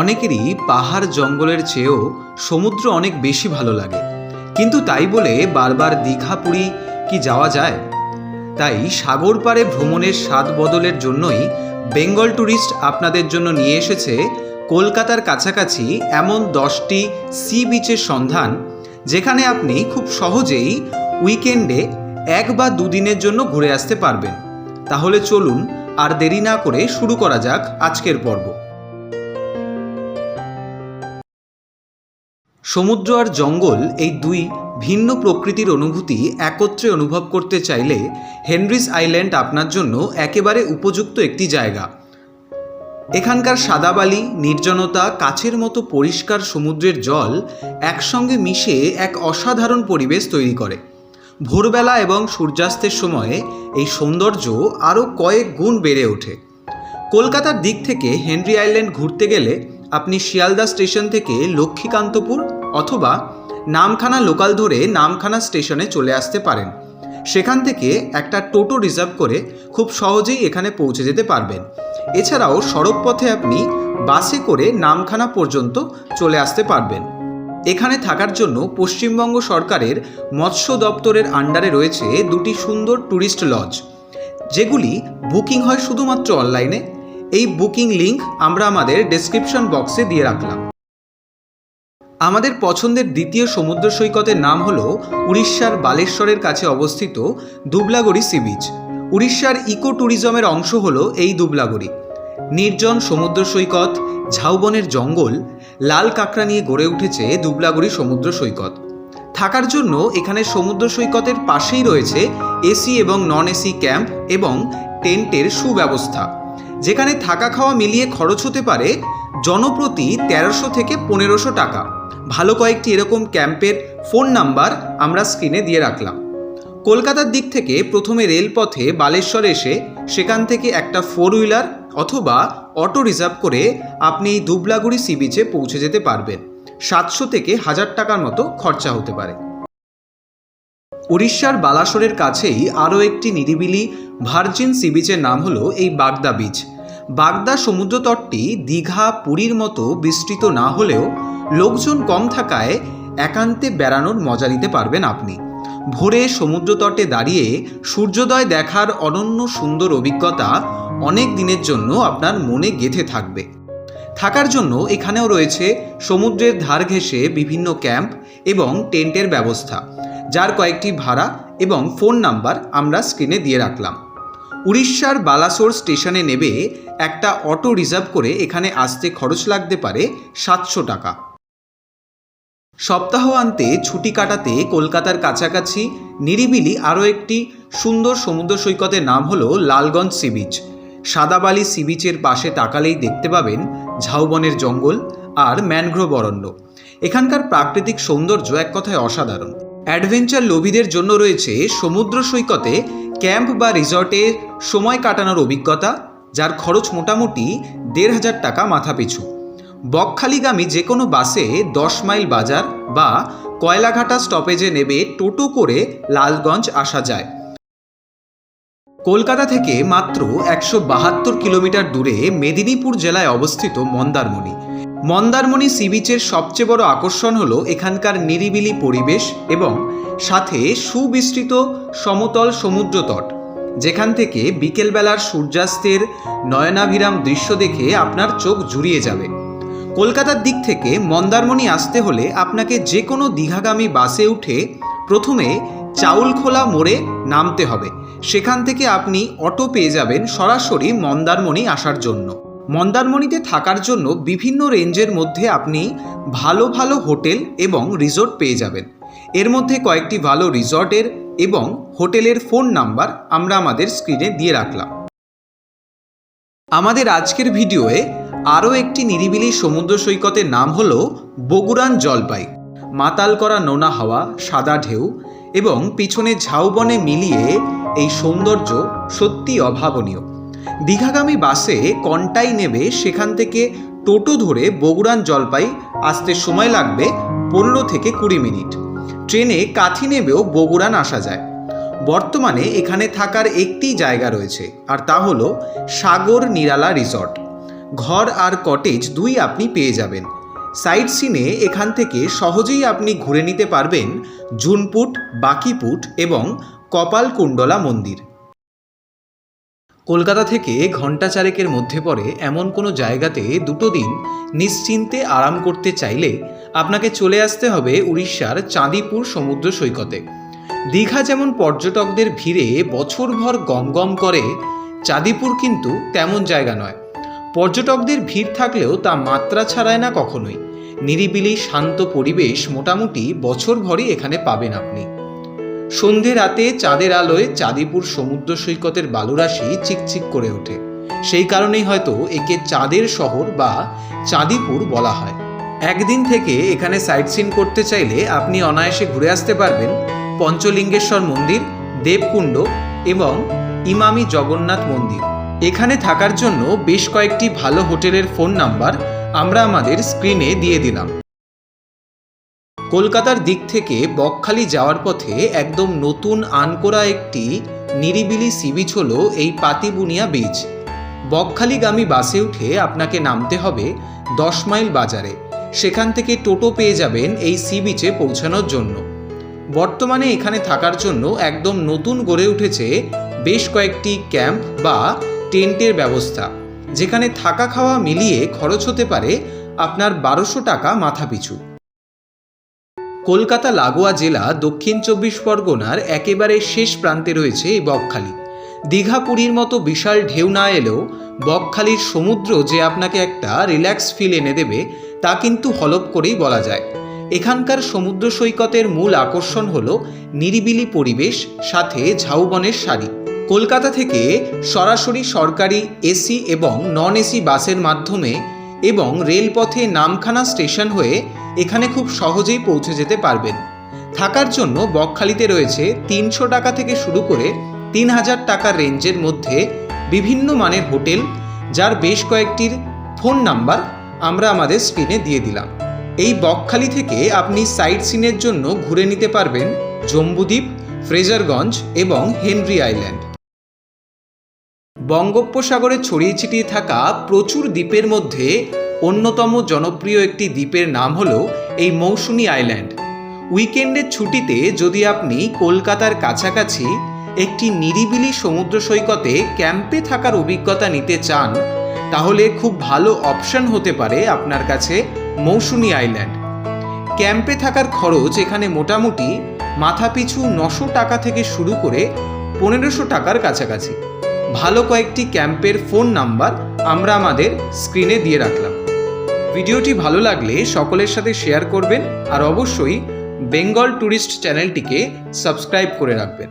অনেকেরই পাহাড় জঙ্গলের চেয়েও সমুদ্র অনেক বেশি ভালো লাগে। কিন্তু তাই বলে বারবার দীঘা, পুরী কি যাওয়া যায়? তাই সাগর পাড়ে ভ্রমণের স্বাদ বদলের জন্যই বেঙ্গল ট্যুরিস্ট আপনাদের জন্য নিয়ে এসেছে কলকাতার কাছাকাছি এমন দশটি সি বিচের সন্ধান, যেখানে আপনি খুব সহজেই উইকেন্ডে এক বা দুদিনের জন্য ঘুরে আসতে পারবেন। তাহলে চলুন আর দেরি না করে শুরু করা যাক আজকের পর্ব। সমুদ্র আর জঙ্গল এই দুই ভিন্ন প্রকৃতির অনুভূতি একত্রে অনুভব করতে চাইলে হেনরিস আইল্যান্ড আপনার জন্য একেবারে উপযুক্ত একটি জায়গা। এখানকার সাদাবালি, নির্জনতা, কাছের মতো পরিষ্কার সমুদ্রের জল একসঙ্গে মিশে এক অসাধারণ পরিবেশ তৈরি করে। ভোরবেলা এবং সূর্যাস্তের সময়ে এই সৌন্দর্য আরও কয়েক গুণ বেড়ে ওঠে। কলকাতার দিক থেকে হেনরি আইল্যান্ড ঘুরতে গেলে আপনি শিয়ালদা স্টেশন থেকে লক্ষ্মীকান্তপুর অথবা নামখানা লোকাল ধরে নামখানা স্টেশনে চলে আসতে পারেন। সেখান থেকে একটা টোটো রিজার্ভ করে খুব সহজেই এখানে পৌঁছে যেতে পারবেন। এছাড়াও সড়ক পথে আপনি বাসে করে নামখানা পর্যন্ত চলে আসতে পারবেন। এখানে থাকার জন্য পশ্চিমবঙ্গ সরকারের মৎস্য দপ্তরের আন্ডারে রয়েছে দুটি সুন্দর ট্যুরিস্ট লজ। যেগুলি বুকিং হয় শুধুমাত্র অনলাইনে। এই বুকিং লিংক আমরা আমাদের ডেসক্রিপশন বক্সে দিয়ে রাখলাম। আমাদের পছন্দের দ্বিতীয় সমুদ্র সৈকতের নাম হল উড়িষ্যার বালেশ্বরের কাছে অবস্থিত দুবলাগড়ি সি বিচ। উড়িষ্যার ইকো ট্যুরিজমের অংশ হল এই দুবলাগড়ি। নির্জন সমুদ্র সৈকত, ঝাউবনের জঙ্গল, লাল কাঁকড়া নিয়ে গড়ে উঠেছে দুবলাগড়ি সমুদ্র সৈকত। থাকার জন্য এখানে সমুদ্র সৈকতের পাশেই রয়েছে এসি এবং নন এসি ক্যাম্প এবং টেন্টের সুব্যবস্থা। যেখানে থাকা খাওয়া মিলিয়ে খরচ হতে পারে জনপ্রতি তেরোশো থেকে পনেরোশো টাকা। ভালো কয়েকটি এরকম ক্যাম্পের ফোন নাম্বার আমরা স্ক্রিনে দিয়ে রাখলাম। কলকাতার দিক থেকে প্রথমে রেলপথে বালেশ্বর এসে সেখান থেকে একটা ফোর হুইলার অথবা অটো রিজার্ভ করে আপনি এই দুবলাগুড়ি সি বিচে পৌঁছে যেতে পারবেন। সাতশো থেকে হাজার টাকার মতো খরচা হতে পারে। উড়িষ্যার বালাসোরের কাছেই আরও একটি নিরিবিলি ভার্জিন সি বিচের নাম হলো এই বাগদা বিচ বাগদা সমুদ্রতটটি দীঘা, পুরীর মতো বিস্তৃত না হলেও লোকজন কম থাকায় একান্তে বেড়ানোর মজা নিতে পারবেন আপনি। ভোরে সমুদ্রতটে দাঁড়িয়ে সূর্যোদয় দেখার অনন্য সুন্দর অভিজ্ঞতা অনেক দিনের জন্য আপনার মনে গেঁথে থাকবে। থাকার জন্য এখানেও রয়েছে সমুদ্রের ধার ঘেঁষে বিভিন্ন ক্যাম্প এবং টেন্টের ব্যবস্থা, যার কয়েকটি ভাড়া এবং ফোন নাম্বার আমরা স্ক্রিনে দিয়ে রাখলাম। উড়িষ্যার বালাসোর স্টেশনে নেবে একটা অটো রিজার্ভ করে এখানে আসতে খরচ লাগতে পারে সাতশো টাকা। সপ্তাহ সপ্তাহান্তে ছুটি কাটাতে কলকাতার কাছাকাছি নিরিবিলি আরও একটি সুন্দর সমুদ্র সৈকতের নাম হলো Lalganj sea beach. Sadabali sea বিচের পাশে তাকালেই দেখতে পাবেন ঝাউবনের জঙ্গল আর ম্যানগ্রোভ অরণ্য। এখানকার প্রাকৃতিক সৌন্দর্য এক কথায় অসাধারণ। অ্যাডভেঞ্চার লোভীদের জন্য রয়েছে সমুদ্র সৈকতে ক্যাম্প বা রিসর্টে সময় কাটানোর অভিজ্ঞতা যার খরচ মোটামুটি দেড় হাজার টাকা মাথাপিছু। বকখালিগামী যে কোনো বাসে দশ মাইল বাজার বা কয়লাঘাটা স্টপেজে নেবে টোটো করে লালগঞ্জ আসা যায়। কলকাতা থেকে মাত্র একশো বাহাত্তর কিলোমিটার দূরে মেদিনীপুর জেলায় অবস্থিত মন্দারমণি। মন্দারমণি সি বিচের সবচেয়ে বড় আকর্ষণ হলো এখানকার নিরিবিলি পরিবেশ এবং সাথে সুবিস্তৃত সমতল সমুদ্রতট। যেখান থেকে বিকেলবেলার সূর্যাস্তের নয়নাভিরাম দৃশ্য দেখে আপনার চোখ জুড়িয়ে যাবে। কলকাতার দিক থেকে মন্দারমণি আসতে হলে আপনাকে যে কোনো দীঘাগামী বাসে উঠে প্রথমে চাউলখোলা মোড়ে নামতে হবে। সেখান থেকে আপনি অটো পেয়ে যাবেন সরাসরি মন্দারমণি আসার জন্য। মন্দারমণিতে থাকার জন্য বিভিন্ন রেঞ্জের মধ্যে আপনি ভালো ভালো হোটেল এবং রিসোর্ট পেয়ে যাবেন। এর মধ্যে কয়েকটি ভালো রিসর্টের এবং হোটেলের ফোন নাম্বার আমরা আমাদের স্ক্রিনে দিয়ে রাখলাম। আমাদের আজকের ভিডিওয়ে আরও একটি নিরিবিলি সমুদ্র সৈকতের নাম হল বগুড়ান জলপাই। মাতাল করা নোনা হাওয়া, সাদা ঢেউ এবং পিছনে ঝাউবনে মিলিয়ে এই সৌন্দর্য সত্যি অভাবনীয়। দীঘাগামী বাসে কন্টাই নেবে, সেখান থেকে টোটো ধরে বগুড়ান জলপাই আসতে সময় লাগবে পনেরো থেকে কুড়ি মিনিট। ট্রেনে কাথি নেবেও বগুড়ান আসা যায়। বর্তমানে এখানে থাকার একটি জায়গা রয়েছে, আর তা হলো সাগর নিরালা রিসর্ট। ঘর আর কটেজ দুই আপনি পেয়ে যাবেন। সাইট সিনে এখান থেকে সহজেই আপনি ঘুরে নিতে পারবেন জুনপুট বাকিপুট এবং কপালকুণ্ডলা মন্দির। কলকাতা থেকে ঘণ্টা চারেকের মধ্যে পড়ে এমন কোনো জায়গাতে দুটো দিন নিশ্চিন্তে আরাম করতে চাইলে আপনাকে চলে আসতে হবে উড়িষ্যার চাঁদিপুর সমুদ্র সৈকতে। দীঘা যেমন পর্যটকদের ভিড়ে বছরভর গমগম করে, চাঁদিপুর কিন্তু তেমন জায়গা নয়। পর্যটকদের ভিড় থাকলেও তা মাত্রা ছাড়ায় না কখনোই। নিরিবিলি, শান্ত পরিবেশ মোটামুটি বছরভরই এখানে পাবেন আপনি। সন্ধে রাতে চাঁদের আলোয় চাঁদিপুর সমুদ্র সৈকতের বালুরাশি চিকচিক করে ওঠে। সেই কারণেই হয়তো একে চাঁদের শহর বা চাঁদিপুর বলা হয়। একদিন থেকে এখানে সাইট সিন করতে চাইলে আপনি অনায়াসে ঘুরে আসতে পারবেন পঞ্চলিঙ্গেশ্বর মন্দির, দেবকুণ্ড এবং ইমামি জগন্নাথ মন্দির। এখানে থাকার জন্য বেশ কয়েকটি ভালো হোটেলের ফোন নাম্বার আমরা আমাদের স্ক্রিনে দিয়ে দিলাম। কলকাতার দিক থেকে বকখালি যাওয়ার পথে একদম নতুন আনকোরা একটি নিরিবিলি সি বিচ হল এই পাতিবুনিয়া বিচ বকখালিগামী বাসে উঠে আপনাকে নামতে হবে দশ মাইল বাজারে। সেখান থেকে টোটো পেয়ে যাবেন এই সি বিচে পৌঁছানোর জন্য। বর্তমানে এখানে থাকার জন্য একদম নতুন গড়ে উঠেছে বেশ কয়েকটি ক্যাম্প বা টেন্টের ব্যবস্থা। যেখানে থাকা খাওয়া মিলিয়ে খরচ হতে পারে আপনার বারোশো টাকা মাথাপিছু। কলকাতা লাগোয়া জেলা দক্ষিণ চব্বিশ পরগনার একেবারে শেষ প্রান্তে রয়েছে এই বকখালি। দীঘা পুরীর মতো বিশাল ঢেউ না এলেও বকখালির সমুদ্র যে আপনাকে একটা রিল্যাক্স ফিল এনে দেবে, তা কিন্তু হলপ করেই বলা যায়। এখানকার সমুদ্র সৈকতের মূল আকর্ষণ হল নিরিবিলি পরিবেশ, সাথে ঝাউবনের শাড়ি কলকাতা থেকে সরাসরি সরকারি এসি এবং নন এসি বাসের মাধ্যমে এবং রেলপথে নামখানা স্টেশন হয়ে এখানে খুব সহজেই পৌঁছে যেতে পারবেন। থাকার জন্য বকখালিতে রয়েছে তিনশো টাকা থেকে শুরু করে তিন হাজার টাকার রেঞ্জের মধ্যে বিভিন্ন মানের হোটেল, যার বেশ কয়েকটির ফোন নাম্বার আমরা আমাদের স্ক্রিনে দিয়ে দিলাম। এই বকখালি থেকে আপনি সাইট সিনের জন্য ঘুরে নিতে পারবেন জম্বুদ্বীপ, ফ্রেজারগঞ্জ এবং হেনরি আইল্যান্ড। বঙ্গোপসাগরে ছড়িয়ে ছিটিয়ে থাকা প্রচুর দ্বীপের মধ্যে অন্যতম জনপ্রিয় একটি দ্বীপের নাম হল এই মৌসুমী আইল্যান্ড। উইকেন্ডের ছুটিতে যদি আপনি কলকাতার কাছাকাছি একটি নিরিবিলি সমুদ্র সৈকতে ক্যাম্পে থাকার অভিজ্ঞতা নিতে চান, তাহলে খুব ভালো অপশন হতে পারে আপনার কাছে মৌসুমী আইল্যান্ড। ক্যাম্পে থাকার খরচ এখানে মোটামুটি মাথাপিছু নশো টাকা থেকে শুরু করে পনেরোশো টাকার কাছাকাছি। ভালো কয়েকটি ক্যাম্পের ফোন নাম্বার আমরা আমাদের স্ক্রিনে দিয়ে রাখলাম। ভিডিওটি ভালো লাগলে সকলের সাথে শেয়ার করবেন আর অবশ্যই বেঙ্গল ট্যুরিস্ট চ্যানেলটিকে সাবস্ক্রাইব করে রাখবেন।